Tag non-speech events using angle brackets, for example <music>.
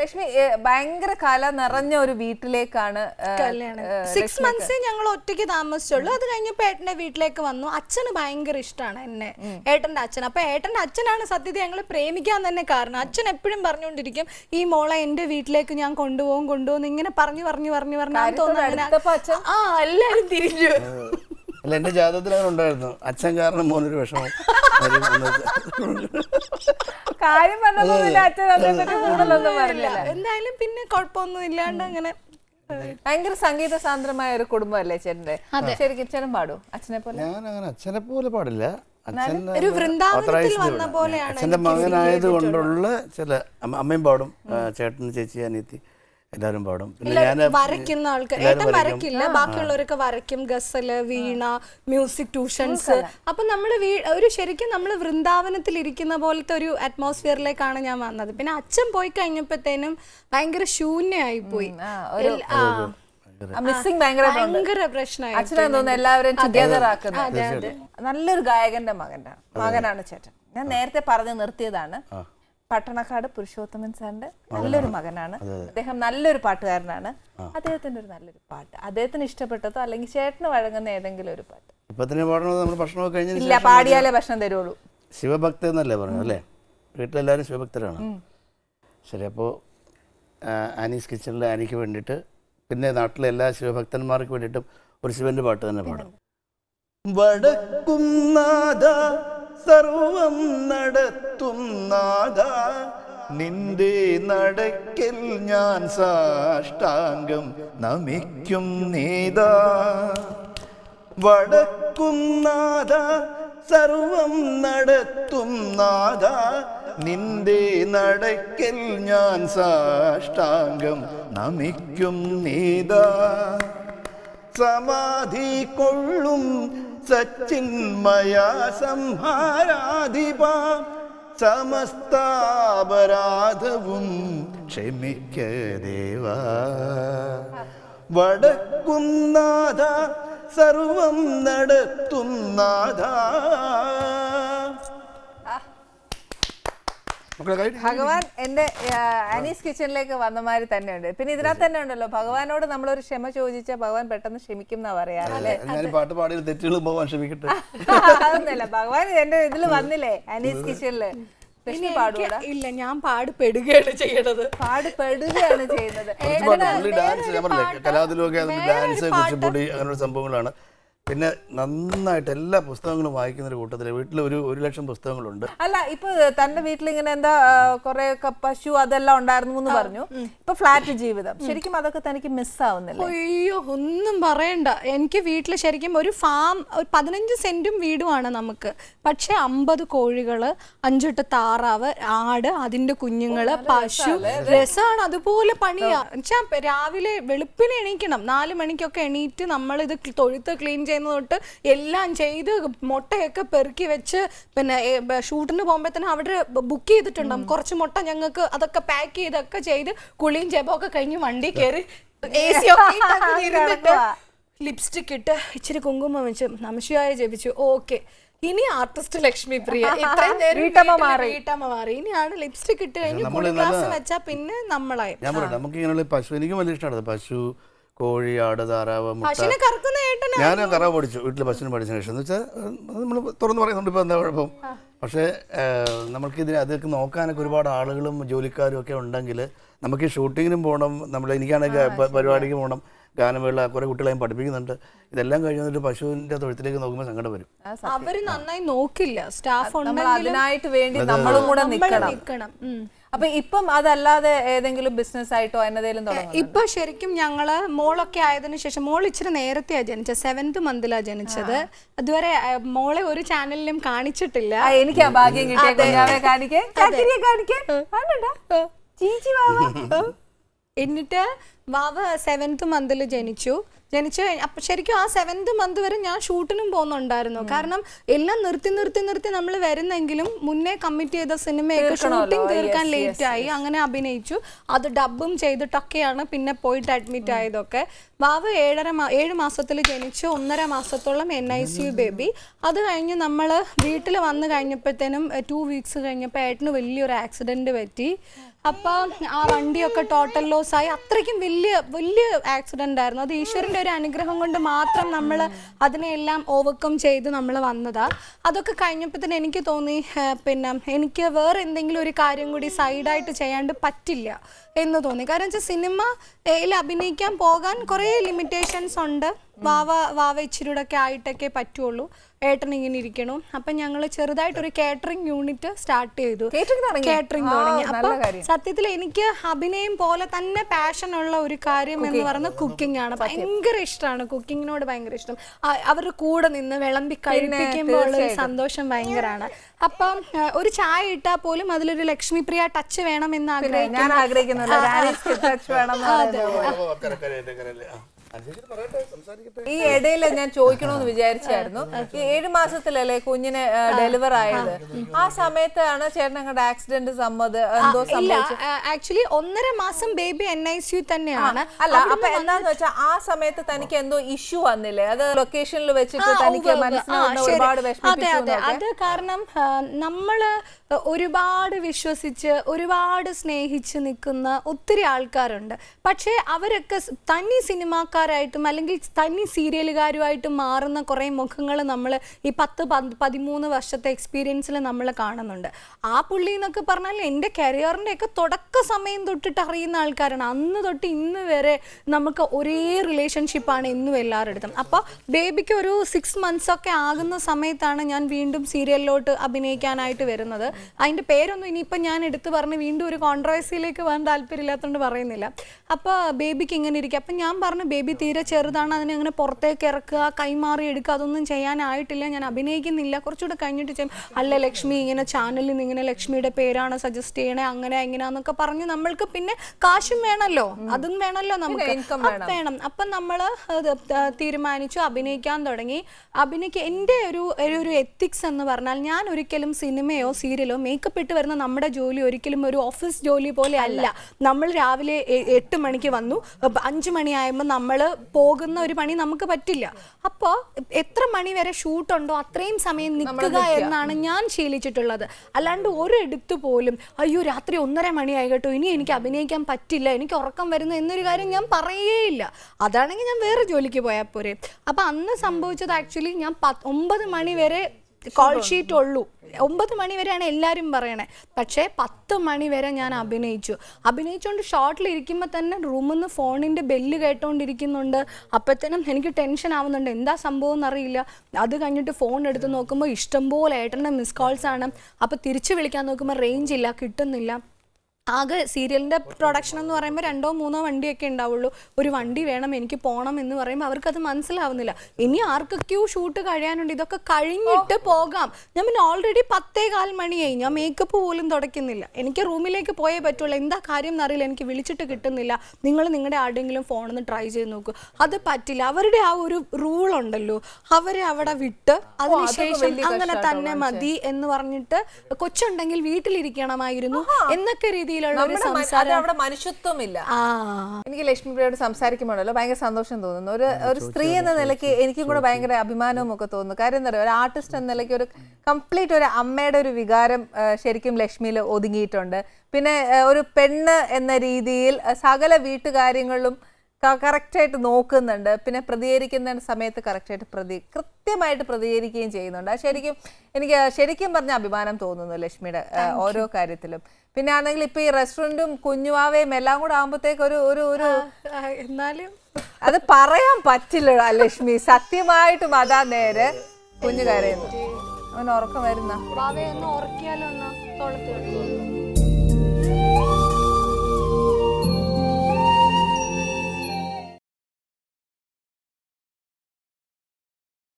ലക്ഷ്മി ഭയങ്കര കല നിറഞ്ഞ ഒരു വീട്ടിലേക്കാണ് സിക്സ് മന്ത്സേ ഞങ്ങൾ ഒറ്റയ്ക്ക് താമസിച്ചുള്ളൂ. അത് കഴിഞ്ഞപ്പോ ഏട്ടന്റെ വീട്ടിലേക്ക് വന്നു. അച്ഛന് ഭയങ്കര ഇഷ്ടമാണ് എന്നെ. ഏട്ടന്റെ അച്ഛൻ. അപ്പൊ ഏട്ടന്റെ അച്ഛനാണ് സത്യത ഞങ്ങൾ പ്രേമിക്കാൻ തന്നെ കാരണം. അച്ഛൻ എപ്പോഴും പറഞ്ഞുകൊണ്ടിരിക്കും ഈ മോളെ എന്റെ വീട്ടിലേക്ക് ഞാൻ കൊണ്ടുപോകും കൊണ്ടുപോകും ഇങ്ങനെ പറഞ്ഞു പറഞ്ഞു പറഞ്ഞു പറഞ്ഞു. തോന്നുന്നു ആ എല്ലാരും തിരിഞ്ഞു. അല്ല എന്റെ ജാതകത്തിൽ അങ്ങനെ ഉണ്ടായിരുന്നു. അച്ഛൻ കാരണം മോനൊരു വിഷമം. <laughs> കാര്യം അച്ഛൻ കൂടുതലൊന്നും പറഞ്ഞില്ല. എന്തായാലും പിന്നെ കുഴപ്പമൊന്നും ഇല്ലാണ്ട് അങ്ങനെ ഭയങ്കര സംഗീത സാന്ദ്രമായ ഒരു കുടുംബമല്ലേ ചേട്ടന്റെ ശരിക്കും പാടൂ? അച്ഛനെ പോലെ? ഞാൻ അങ്ങനെ അച്ഛനെ പോലെ പാടില്ല. അച്ഛൻ ഒരു വൃന്ദാവനത്തിൽ വന്ന പോലെയാണ് അച്ഛന്റെ മകനായത് കൊണ്ടുള്ള ചില അമ്മ- അമ്മയും പാടും ചേട്ടൻ ചേച്ചി അനിയത്തി. എല്ലാവരും പാടും. പിന്നെ ഞാൻ വരയ്ക്കുന്ന ആൾക്കാർ ഏട്ടൻ വരയ്ക്കില്ല. ബാക്കിയുള്ളവരൊക്കെ വരയ്ക്കും. Ghazal Veena music tuitions. അപ്പൊ നമ്മൾ ഒരു ശരിക്കും നമ്മൾ വൃന്ദാവനത്തിൽ ഇരിക്കുന്ന പോലത്തെ ഒരു അറ്റ്മോസ്ഫിയറിലേക്കാണ് ഞാൻ വന്നത്. പിന്നെ അച്ഛൻ പോയി കഴിഞ്ഞപ്പോഴത്തേനും ഭയങ്കര ശൂന്യമായി പോയി മിസ്സിംഗ് ഭയങ്കര പ്രശ്നമായി അച്ഛനാന്ന് തോന്നുന്നു എല്ലാവരും ടുഗദർ ആക്കുന്നത് നല്ലൊരു ഗായകന്റെ മകനാണ്. മകനാണ് ചേട്ടൻ. ഞാൻ നേരത്തെ പറഞ്ഞു നിർത്തിയതാണ്. പട്ടണക്കാട് പുരുഷോത്തമൻ സാറിന്റെ നല്ലൊരു മകനാണ്. അദ്ദേഹം നല്ലൊരു പാട്ടുകാരനാണ്. അദ്ദേഹത്തിന്റെ ഒരു നല്ലൊരു പാട്ട്. അദ്ദേഹത്തിന് ഇഷ്ടപ്പെട്ടതോ അല്ലെങ്കിൽ ചേട്ടന് വഴങ്ങുന്ന ഏതെങ്കിലും ഒരു പാട്ട്. പാടണത് നമ്മൾ ഭക്ഷണമൊക്കെ ഇല്ല പാടിയാലേ ഭക്ഷണം തരുള്ളൂ. ശിവഭക്ത എന്നല്ലേ പറഞ്ഞു അല്ലേ? വീട്ടിലെല്ലാവരും ശിവഭക്തരാണ്. ശരി അപ്പോൾ ആനീസ് കിച്ചണിൽ ആനിക്ക് വേണ്ടിയിട്ട് പിന്നെ നാട്ടിലെ എല്ലാ ശിവഭക്തന്മാർക്ക് വേണ്ടിയിട്ടും ഒരു ശിവന്റെ പാട്ട് തന്നെ പാടും. വടക്കും നാഥ സർവം നടത്തും നാഥ. നിന്റെ നടക്കൽ ഞാൻ സാഷ്ടാംഗം നമിക്കും നേതാ. വടക്കും നാഥ സർവം നടത്തും നാഥ. നിന്റെ നടക്കൽ ഞാൻ സാഷ്ടാംഗം നമിക്കും നേതാ. സമാധി കൊള്ളും സച്ചിന്മയ സംഹാരാധിപ സമസ്താപരാധവും ക്ഷമിക്ക ദേവാ. വടക്കും നാഥ സർവം നടത്തും നാഥ. ഭഗവാൻ എന്റെ അനീസ് കിച്ചണിലേക്ക് വന്ന മാതിരി തന്നെയുണ്ട്. പിന്നെ ഇതിനകത്ത് തന്നെ ഉണ്ടല്ലോ ഭഗവാനോട് നമ്മളൊരു ക്ഷമ ചോദിച്ചാൽ ഭഗവാൻ പെട്ടെന്ന് ക്ഷമിക്കും എന്നാ പറയാറല്ലേ ഞാൻ പാട്ട് പാടിയ തെറ്റുകൾ പോകാൻ ക്ഷമിക്കട്ടെ. <laughs> അതൊന്നുമല്ല ഭഗവാൻ എന്റെ ഇതിൽ വന്നില്ലേ അനീസ് കിച്ചണിൽ? ഇല്ല ഞാൻ പാടുപെടുകയാണ് ചെയ്യണത്. പാടുപെടുകയാണ് ചെയ്യുന്നത്. ഡാൻസ് കലാതിലൊക്കെ ഡാൻസ് കുച്ചിപ്പൊടി അങ്ങനെയുള്ള സംഭവങ്ങളാണ്. പിന്നെ നന്നായിട്ട് എല്ലാ പുസ്തകങ്ങളും വായിക്കുന്ന ഒരു കൂട്ടത്തിൽ. വീട്ടിൽ ഒരു ഒരു ലക്ഷം പുസ്തകങ്ങളുണ്ട്. അല്ല ഇപ്പൊ തന്റെ വീട്ടിൽ ഇങ്ങനെ എന്താ കൊറേ പശു അതെല്ലാം ഉണ്ടായിരുന്നു എന്ന് പറഞ്ഞു. ഇപ്പൊ ഫ്ലാറ്റ് ജീവിതം. ശരിക്കും അതൊക്കെ തനിക്ക് മിസ്സാവുന്നില്ല അയ്യോ ഒന്നും പറയണ്ട. എനിക്ക് വീട്ടിൽ ശരിക്കും ഒരു ഫാം ഒരു പതിനഞ്ച് സെന്റും വീടുമാണ് നമുക്ക്. പക്ഷെ അമ്പത് കോഴികൾ അഞ്ചെട്ട് താറാവ് ആട് അതിന്റെ കുഞ്ഞുങ്ങൾ പശു രസമാണ് അതുപോലെ പണിയാ. വെച്ചാ രാവിലെ വെളുപ്പിന് എണീക്കണം. നാല് മണിക്കൊക്കെ എണീറ്റ് നമ്മൾ ഇത് തൊഴുത്ത് ക്ലീൻ ചെയ്യുന്ന തൊട്ട് എല്ലാം ചെയ്ത് മുട്ടയൊക്കെ പെറുക്കി വെച്ച് പിന്നെ ഷൂട്ടിന് പോകുമ്പോഴത്തേനും അവിടെ ബുക്ക് ചെയ്തിട്ടുണ്ടാവും. കുറച്ച് മുട്ട ഞങ്ങൾക്ക് അതൊക്കെ പാക്ക് ചെയ്തൊക്കെ ചെയ്ത് കുളിയും ജപമൊക്കെ കഴിഞ്ഞ് വണ്ടി കയറി എ സി ഒക്കെ ലിപ്സ്റ്റിക് <laughs> ഇട്ട് ഇച്ചിരി കുങ്കുമം വെച്ച് നമശിവായ ജപിച്ചു. ഓക്കെ. ഇനി ആർട്ടിസ്റ്റ് ലക്ഷ്മി പ്രിയ. <laughs> ഇത്രയും നേരം വീട്ടമ്മ മാറി. ഇനിയാണ് ലിപ്സ്റ്റിക് ഇട്ട് കഴിഞ്ഞ് കുളി ഗ്ലാസ് നല്ല- വെച്ചാ പിന്നെ നമ്മളായി. ഞാൻ പറയാം നമുക്ക് ഇങ്ങനെയുള്ള പശു എനിക്കും വലിയ ഇഷ്ടമാണ്. പശു കോഴി ആട് താറാവ് മുട്ട. ഞാൻ കറ പഠിച്ചു വീട്ടിൽ പശുവിന് പഠിച്ച ശേഷം. എന്ന് വെച്ചാൽ നമ്മൾ തുറന്ന് പറയുന്നുണ്ട് ഇപ്പോൾ എന്താ കുഴപ്പം. പക്ഷേ നമ്മൾക്ക് ഇതിന് അതൊക്കെ നോക്കാനൊക്കെ ഒരുപാട് ആളുകളും ജോലിക്കാരും ഒക്കെ ഉണ്ടെങ്കിൽ നമുക്ക് ഈ ഷൂട്ടിങ്ങിനും പോകണം നമ്മൾ എനിക്കാണെങ്കിൽ പരിപാടിക്ക് പോകണം ഗാനമേള കുറെ കുട്ടികളെയും പഠിപ്പിക്കുന്നുണ്ട്. ഇതെല്ലാം കഴിഞ്ഞിട്ട് പശുവിന്റെ തൊഴുത്തിലേക്ക് നോക്കുമ്പോൾ സങ്കടം വരും. അവർ നന്നായി നോക്കില്ല. സ്റ്റാഫ് ഉണ്ടെങ്കിലും അതിനായിട്ട് വേണ്ടി നമ്മളും കൂടെ നിൽക്കണം അപ്പൊ ഇപ്പം അതല്ലാതെ ഏതെങ്കിലും ബിസിനസ് ആയിട്ടോ എന്നതേലും ഇപ്പൊ ശരിക്കും ഞങ്ങൾ മോളൊക്കെ ആയതിനു ശേഷം മോൾ ഇച്ചിരി നേരത്തെയാ ജനിച്ചത്. സെവന്ത് മന്തിലാ ജനിച്ചത്. അതുവരെ മോളെ ഒരു ചാനലിലും കാണിച്ചിട്ടില്ല. എനിക്ക് ആ ഭാഗ്യം കിട്ടിയ കുഞ്ഞാവെ കാണിക്കേ. കാണിക്കേ? ചീച്ചി വാവാ. എന്നിട്ട് വാവ സെവൻത്ത് മന്തിൽ ജനിച്ചു. ജനിച്ചു കഴിഞ്ഞ അപ്പൊ ശരിക്കും ആ സെവന്ത് മന്ത് വരെ ഞാൻ ഷൂട്ടിനും പോകുന്നുണ്ടായിരുന്നു. കാരണം എല്ലാം നിർത്തി നിർത്തി നിർത്തി നമ്മൾ വരുന്നെങ്കിലും മുന്നേ കമ്മിറ്റ് ചെയ്ത സിനിമയൊക്കെ ഷൂട്ടിംഗ് തീർക്കാൻ ലേറ്റ് ആയി. അങ്ങനെ അഭിനയിച്ചു. അത് ഡബും ചെയ്തിട്ടൊക്കെയാണ് പിന്നെ പോയിട്ട് അഡ്മിറ്റ് ആയതൊക്കെ. വാവ് ഏഴര മാ ഏഴ് മാസത്തിൽ ജനിച്ചു. ഒന്നര മാസത്തോളം N I C U baby അത് കഴിഞ്ഞ് നമ്മൾ വീട്ടിൽ വന്നു കഴിഞ്ഞപ്പോഴത്തേനും ടു വീക്സ് കഴിഞ്ഞപ്പോൾ ഏട്ടന് വലിയൊരു ആക്സിഡന്റ് പറ്റി. അപ്പം ആ വണ്ടിയൊക്കെ ടോട്ടൽ ലോസ് ആയി. അത്രയ്ക്കും വലിയ വലിയ ആക്സിഡന്റ് ആയിരുന്നു. അത് ഈശ്വരന്റെ ഒരു അനുഗ്രഹം കൊണ്ട് മാത്രം നമ്മൾ അതിനെല്ലാം ഓവർകം ചെയ്ത് നമ്മൾ വന്നതാ. അതൊക്കെ കഴിഞ്ഞപ്പോൾ തന്നെ എനിക്ക് തോന്നി പിന്നെ എനിക്ക് വേറെ എന്തെങ്കിലും ഒരു കാര്യം കൂടി സൈഡായിട്ട് ചെയ്യാണ്ട് പറ്റില്ല എന്ന് തോന്നി. കാരണം വെച്ചാൽ സിനിമയിൽ അഭിനയിക്കാൻ പോകാൻ കുറേ ലിമിറ്റേഷൻസ് ഉണ്ട്. വാവ വാവ ഇച്ചിരിയുടെ ഒക്കെ ആയിട്ടൊക്കെ പറ്റുള്ളൂ. ഏട്ടൻ ഇങ്ങനെ ഇരിക്കണം. അപ്പം ഞങ്ങൾ ചെറുതായിട്ടൊരു കാറ്ററിംഗ് യൂണിറ്റ് സ്റ്റാർട്ട് ചെയ്തു? കാറ്ററിംഗ് തുടങ്ങി? നല്ല അപ്പം കാര്യം. സത്യത്തിൽ എനിക്ക് അഭിനയം പോലെ തന്നെ പാഷൻ ഉള്ള ഒരു കാര്യം എന്ന് പറയുന്നത് കുക്കിംഗ് ആണ്. ഭയങ്കര ഇഷ്ടമാണ് കുക്കിങ്ങിനോട് ഭയങ്കര ഇഷ്ടം. അവരുടെ കൂടെ നിന്ന് വിളമ്പി കഴിപ്പിക്കുമ്പോൾ ഉള്ള ഒരു സന്തോഷം ഭയങ്കരമാണ് അപ്പം ഒരു ചായ ഇട്ടാൽ പോലും അതിലൊരു ലക്ഷ്മിപ്രിയ ടച്ച് വേണം എന്ന് ആഗ്രഹിക്കുന്നു. ഈ ഇടയിൽ ഞാൻ ചോദിക്കണമെന്ന് വിചാരിച്ചായിരുന്നു. ഈ ഏഴു മാസത്തിലല്ലേ കുഞ്ഞിന് ഡെലിവർ ആയത്? ആ സമയത്താണ് ചേട്ടൻ ഞങ്ങളുടെ ആക്സിഡന്റ് സമ്മത് എന്തോ ആക്ച്വലി ഒന്നര മാസം ബേബി എൻ ഐ സി തന്നെയാണ്. അല്ല അപ്പൊ എന്താന്ന് വെച്ചാൽ ആ സമയത്ത് തനിക്ക് എന്തോ ഇഷ്യൂ വന്നില്ലേ? അത് ലൊക്കേഷനിൽ വെച്ചിട്ട് തനിക്ക്. മനസ്സിലാവുന്ന ഒരുപാട് അതെ അതെ. അത് കാരണം നമ്മൾ ഒരുപാട് വിശ്വസിച്ച് ഒരുപാട് സ്നേഹിച്ച് നിൽക്കുന്ന ഒത്തിരി ആൾക്കാരുണ്ട്. പക്ഷേ അവരൊക്കെ തനി തനി സിനിമാക്കാരായിട്ടും അല്ലെങ്കിൽ തനി സീരിയലുകാരുമായിട്ടും മാറുന്ന കുറേ മുഖങ്ങൾ നമ്മൾ ഈ പത്ത് പതിമൂന്ന് വർഷത്തെ എക്സ്പീരിയൻസിൽ നമ്മൾ കാണുന്നുണ്ട്. ആ പുള്ളി എന്നൊക്കെ പറഞ്ഞാൽ എന്റെ കരിയറിന്റെ ഒക്കെ തുടക്ക സമയം തൊട്ടിട്ട് അറിയുന്ന ആൾക്കാരാണ്. അന്ന് തൊട്ട് ഇന്ന് വരെ നമുക്ക് ഒരേ റിലേഷൻഷിപ്പാണ് ഇന്നും എല്ലാവരുടെ അടുത്തും അപ്പോൾ ബേബിക്ക് ഒരു സിക്സ് മന്ത്സ് ഒക്കെ ആകുന്ന സമയത്താണ് ഞാൻ വീണ്ടും സീരിയലിലോട്ട് അഭിനയിക്കാനായിട്ട് വരുന്നത്. അതിന്റെ പേരൊന്നും ഇനിയിപ്പോൾ ഞാൻ എടുത്തു പറഞ്ഞ് വീണ്ടും ഒരു കോൺട്രവേഴ്സിയിലേക്ക് പോകാൻ താല്പര്യമില്ലാത്തതുകൊണ്ട് പറയുന്നില്ല. അപ്പോൾ ബേബിക്ക് ഇങ്ങനെ ഇരിക്കുക അപ്പം ഞാൻ പറഞ്ഞു ബേബി തീരെ ചെറുതാണ് അതിനെ അങ്ങനെ പുറത്തേക്ക് ഇറക്കുക കൈമാറി എടുക്കുക അതൊന്നും ചെയ്യാനായിട്ടില്ല. ഞാൻ അഭിനയിക്കുന്നില്ല. കുറച്ചുകൂടെ കഴിഞ്ഞിട്ട് ചെയ്യും. അല്ല ലക്ഷ്മി ഇങ്ങനെ ചാനലിൽ നിന്ന് ഇങ്ങനെ ലക്ഷ്മിയുടെ പേരാണ് സജസ്റ്റ് ചെയ്യണേ അങ്ങനെ എങ്ങനെയാന്നൊക്കെ പറഞ്ഞ് നമ്മൾക്ക് പിന്നെ കാശും വേണമല്ലോ അതും വേണമല്ലോ നമുക്ക്. വേണം. അപ്പൊ നമ്മൾ തീരുമാനിച്ചു അഭിനയിക്കാൻ തുടങ്ങി. അഭിനയിക്കുക എന്റെ ഒരു ഒരു- എത്തിക്സ് എന്ന് പറഞ്ഞാൽ ഞാൻ ഒരിക്കലും സിനിമയോ സീരിയലോ മേക്കപ്പ് ഇട്ട് വരുന്ന നമ്മുടെ ജോലി ഒരിക്കലും ഒരു ഓഫീസ് ജോലി പോലെ അല്ല. നമ്മൾ രാവിലെ എട്ട് മണിക്ക് വന്നു. അഞ്ചു അഞ്ച് മണിയാകുമ്പോൾ നമ്മൾ പോകുന്ന ഒരു പണി നമുക്ക് പറ്റില്ല. അപ്പോ എത്ര മണി വരെ ഷൂട്ട് ഉണ്ടോ അത്രയും സമയം നിൽക്കുക എന്നാണ് ഞാൻ ശീലിച്ചിട്ടുള്ളത്. അല്ലാണ്ട് ഒരിടത്ത് പോലും അയ്യോ രാത്രി ഒന്നര മണിയായി കേട്ടോ ഇനി എനിക്ക് അഭിനയിക്കാൻ പറ്റില്ല എനിക്ക് ഉറക്കം വരുന്നു എന്നൊരു കാര്യം ഞാൻ പറയേയില്ല. അതാണെങ്കിൽ ഞാൻ വേറെ ജോലിക്ക് പോയാൽ പോരെ. അപ്പം അന്ന് സംഭവിച്ചത് ആക്ച്വലി ഞാൻ ഒമ്പത് മണി വരെ കോൾ ഷീറ്റ് ഉള്ളൂ. ഒമ്പത് മണി വരെയാണ് എല്ലാവരും പറയണേ. പക്ഷേ പത്ത് മണി വരെ ഞാൻ അഭിനയിച്ചു. അഭിനയിച്ചുകൊണ്ട് ഷോർട്ടിൽ ഇരിക്കുമ്പോൾ തന്നെ റൂമിൽ നിന്ന് ഫോണിന്റെ ബെല്ല് കേട്ടോണ്ടിരിക്കുന്നുണ്ട്. അപ്പോഴത്തേനും എനിക്ക് ടെൻഷൻ ആവുന്നുണ്ട്. എന്താ സംഭവം എന്നറിയില്ല. അത് കഴിഞ്ഞിട്ട് ഫോൺ എടുത്ത് നോക്കുമ്പോൾ ഇഷ്ടംപോലെ ഏട്ടന്റെ മിസ് കോൾസ് ആണ്. അപ്പോൾ തിരിച്ച് വിളിക്കാൻ നോക്കുമ്പോൾ റേഞ്ച് ഇല്ല കിട്ടുന്നില്ല. ആകെ സീരിയലിന്റെ പ്രൊഡക്ഷൻ എന്ന് പറയുമ്പോൾ രണ്ടോ മൂന്നോ വണ്ടിയൊക്കെ ഉണ്ടാവുള്ളൂ. ഒരു വണ്ടി വേണം എനിക്ക് പോകണം എന്ന് പറയുമ്പോൾ അവർക്കത് മനസ്സിലാവുന്നില്ല. ഇനി ആർക്കൊക്കെയോ ഷൂട്ട് കഴിയാനുണ്ട്. ഇതൊക്കെ കഴിഞ്ഞിട്ട് പോകാം. ഞാൻ പിന്നെ ഓൾറെഡി പത്തേ കാൽ മണിയായി. ഞാൻ മേക്കപ്പ് പോലും തുടയ്ക്കുന്നില്ല. എനിക്ക് റൂമിലേക്ക് പോയേ പറ്റുള്ളൂ. എന്താ കാര്യം എന്നറിയില്ല എനിക്ക് വിളിച്ചിട്ട് കിട്ടുന്നില്ല. നിങ്ങൾ നിങ്ങളുടെ ആരുടെയെങ്കിലും ഫോണിൽ ട്രൈ ചെയ്ത് നോക്കൂ. അത് പറ്റില്ല. അവരുടെ ആ ഒരു റൂൾ ഉണ്ടല്ലോ. അവരെ അവിടെ വിട്ട് അതിനുശേഷം അങ്ങനെ തന്നെ മതി എന്ന് പറഞ്ഞിട്ട് കൊച്ചുണ്ടെങ്കിൽ വീട്ടിലിരിക്കണമായിരുന്നു എന്നൊക്കെ രീതിയിലുള്ള ഒരു സംസാരം. അവിടെ മനുഷ്യത്വമില്ല. ആ. എനിക്ക് ലക്ഷ്മി പ്രിയോട് സംസാരിക്കുമ്പോഴല്ലോ ഭയങ്കര സന്തോഷം തോന്നുന്നു. ഒരു ഒരു സ്ത്രീ എന്ന നിലയ്ക്ക് എനിക്കും കൂടെ ഭയങ്കര അഭിമാനവും ഒക്കെ തോന്നുന്നു. കാര്യം എന്താ പറയുക ഒരു ആർട്ടിസ്റ്റ് എന്ന നിലയ്ക്ക് ഒരു കംപ്ലീറ്റ് ഒരു അമ്മയുടെ ഒരു വികാരം ശരിക്കും ലക്ഷ്മിയിൽ ഒതുങ്ങിയിട്ടുണ്ട്. പിന്നെ ഒരു പെണ്ണ് എന്ന രീതിയിൽ സകല വീട്ടുകാര്യങ്ങളിലും കറക്റ്റായിട്ട് നോക്കുന്നുണ്ട്. പിന്നെ പ്രതികരിക്കുന്ന സമയത്ത് കറക്റ്റായിട്ട് പ്രതി കൃത്യമായിട്ട് പ്രതികരിക്കുകയും ചെയ്യുന്നുണ്ട്. ശരിക്കും എനിക്ക് ശരിക്കും പറഞ്ഞ അഭിമാനം തോന്നുന്നു ലക്ഷ്മിയുടെ ഓരോ കാര്യത്തിലും. പിന്നെ ആണെങ്കിൽ ഇപ്പൊ ഈ റെസ്റ്റോറന്റും കുഞ്ഞുവാവയും എല്ലാം കൂടെ ആകുമ്പോഴത്തേക്ക് ഒരു ഒരു ഒരു എന്നാലും അത് പറയാൻ പറ്റില്ല ലക്ഷ്മി. സത്യമായിട്ടും അതാ നേരെ കുഞ്ഞു കരയുന്നു. അവൻ ഉറക്കം വരുന്ന.